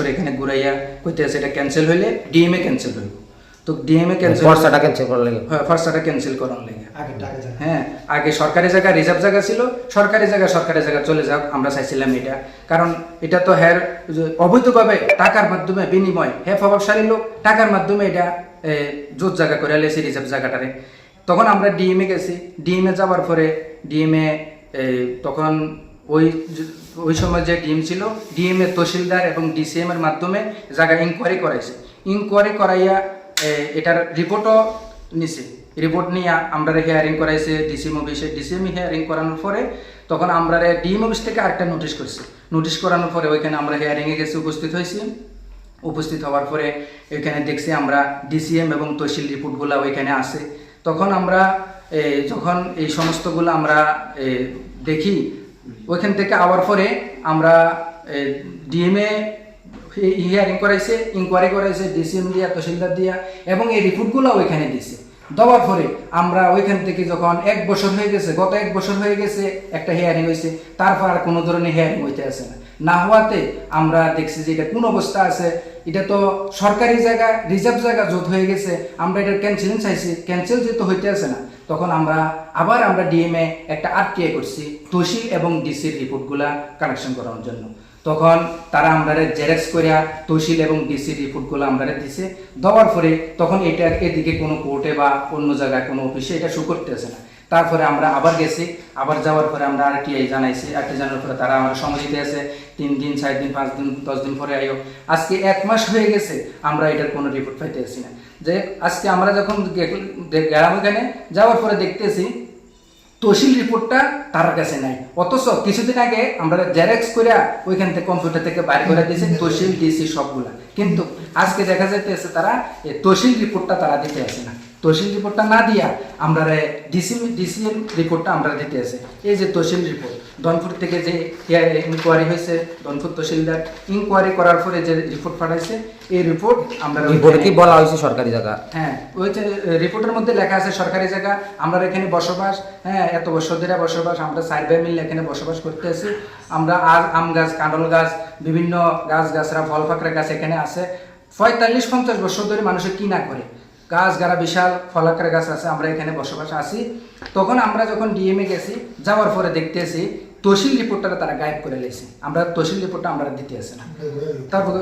তোর এখানে ঘুরাইয়া কইতে আছে এটা ক্যান্সেল হইলে ডিএমএ ক্যান্সেল হইব। তো ডিএমএ ক্যান্সেল খরচাটা ক্যান্সেল করার লাগে। হ্যাঁ ফার্স্টটা ক্যান্সেল করার লেগে। আগে হ্যাঁ আগে সরকারি জায়গা রিজার্ভ জায়গা ছিল। সরকারি জায়গা সরকারি জায়গা চলে যাক আমরা চাইছিলাম এটা। কারণ এটা তো হ্যার অবৈধভাবে টাকার মাধ্যমে বিনিময় হ্যাঁ প্রভাবশালী লোক টাকার মাধ্যমে এটা জোট জায়গা করে লেছে রিজার্ভ জায়গাটারে। তখন আমরা ডিএমএ গেছি। ডিএমএ যাওয়ার পরে ডিএমএ তখন ওই ওই সময় যে ডিএম ছিল ডিএমএ তহসিলদার এবং ডিসিএম এর মাধ্যমে জায়গা ইনকোয়ারি করাইছে। ইনকোয়ারি করাইয়া এটার রিপোর্টও নিছে। রিপোর্ট নিয়ে আমরা হিয়ারিং করাইছে, ডিসিএম অফিসে। ডিসিএম হিয়ারিং করানোর পরে তখন আমরা ডিএম অফিস থেকে আরেকটা নোটিশ করছি। নোটিশ করানোর পরে ওইখানে আমরা হিয়ারিংয়ে গেছি, উপস্থিত হয়েছি উপস্থিত হওয়ার পরে এখানে দেখছি আমরা ডিসিএম এবং তহসিল রিপোর্টগুলো ওইখানে আছে। তখন আমরা যখন এই সমস্তগুলো আমরা দেখি ওইখান থেকে আবার পরে আমরা ডিএমএ হিয়ারিং করাইছে ইনকোয়ারি করাইছে ডিসিএম দিয়া, তহসিলদার দিয়া, এবং এই রিপোর্টগুলো ওইখানে দিছে। দেওয়ার পরে আমরা ওইখান থেকে যখন এক বছর হয়ে গেছে, গত এক বছর হয়ে গেছে, একটা হেয়ারিং হয়েছে তারপর আর কোনো ধরনের হেয়ারিং হইতে আসে না। না হওয়াতে আমরা দেখছি যে এটা কোন অবস্থা আছে এটা তো সরকারি জায়গা রিজার্ভ জায়গা জোট হয়ে গেছে, আমরা এটা ক্যান্সেলিং চাইছি। ক্যান্সেল যেহেতু হইতে আসে না, তখন আমরা আবার আমরা ডিএমএ একটা আরটিআই করছি তহসিল এবং ডিসির রিপোর্টগুলা কানেকশন করানোর জন্য। তখন তারা আমরা জেরক্স করিয়া তহসিল এবং ডিসির রিপোর্টগুলো আমরা দিছে। দেওয়ার পরে তখন এটা এদিকে কোনো কোর্টে বা অন্য জায়গায় কোনো অফিসে এটা শু করতে আসে না। তারপরে আমরা আবার গেছি, আবার যাওয়ার পরে আমরা আর আরটিআই জানাইছি আরটি জানার পরে তারা আমার সময় দিতে আছে, তিন দিন, চার দিন, পাঁচ দিন, দশ দিন পরে আইও। আজকে এক মাস হয়ে গেছে আমরা এটার কোনো রিপোর্ট পাইতে আসি না। যে আজকে আমরা যখন গেলাম ওখানে, যাওয়ার পরে দেখতেছি তহসিল রিপোর্টটা তার কাছে নাই। অথচ কিছুদিন আগে আমরা জেরক্স করে ওইখান থেকে কম্পিউটার থেকে বাইর করে দিয়েছি, তহসিল ডিসি সবগুলা। কিন্তু আজকে দেখা যাইতেছে তারা এই তহসিল রিপোর্টটা তারা দিতে আসে না। তহসিল রিপোর্টটা না দিয়া আমরা ডিসি ডিসিএম রিপোর্টটা আমরা দিতে আসে এই যে তহসিল রিপোর্ট দনপুর থেকে যে ইনকোয়ারি হয়েছে দনপুর তহসিলদার ইনকোয়ারি করার পরে যে রিপোর্ট পাঠাইছে এই রিপোর্ট আমরা রিপোর্টে কি বলা হয়েছে সরকারি জায়গা? হ্যাঁ ওই যে রিপোর্টের মধ্যে লেখা আছে সরকারি জায়গা আমরা এখানে বসবাস হ্যাঁ এত বছর ধরে বসবাস আমরা সাইড বাই মিলে এখানে বসবাস করতে আছি। আমরা আর আম গাছ কাঁডল গাছ বিভিন্ন গাছ গাছরা ফল ফাকড়া গাছ এখানে আছে। পঁয়তাল্লিশ পঞ্চাশ বছর ধরে মানুষে কি না করে। গাছ, গাড়া বিশাল ফলাকার গাছ আছে, আমরা এখানে বসবাস আছি। তখন আমরা যখন ডিএমএ গেছি, যাওয়ার পরে দেখতেছি তহসিল রিপোর্টটা তারা গায়েব করে লেছি। আমরা তহসিল রিপোর্টটা আমরা দিতে আসে না। তারপর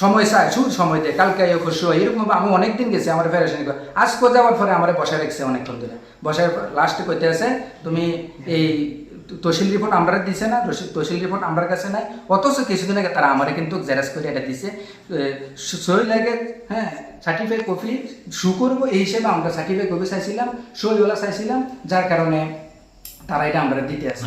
সময় চাই শুধু সময় দেয়, কালকে আইও খুশি হয় এরকম আমি অনেকদিন গেছি আমার ফেরাশনি করে আজকে যাওয়ার পরে আমার বসায় রেখেছে অনেকক্ষণ ধরে। বসায় লাস্টে কইতে আছে, তুমি এই তহসিল রিপোর্ট আমরা দিছে না, তহসিল- রিপোর্ট আমার কাছে নাই। অথচ কিছুদিন আগে তারা আমারে কিন্তু জেরাস করে এটা দিছে। সই লাগে হ্যাঁ সার্টিফাই কপি শু করব, এই হিসেবে আমরা সার্টিফাই কপি চাইছিলাম, সইওয়ালা চাইছিলাম, যার কারণে তারা এটা আমরা দিতে আসে।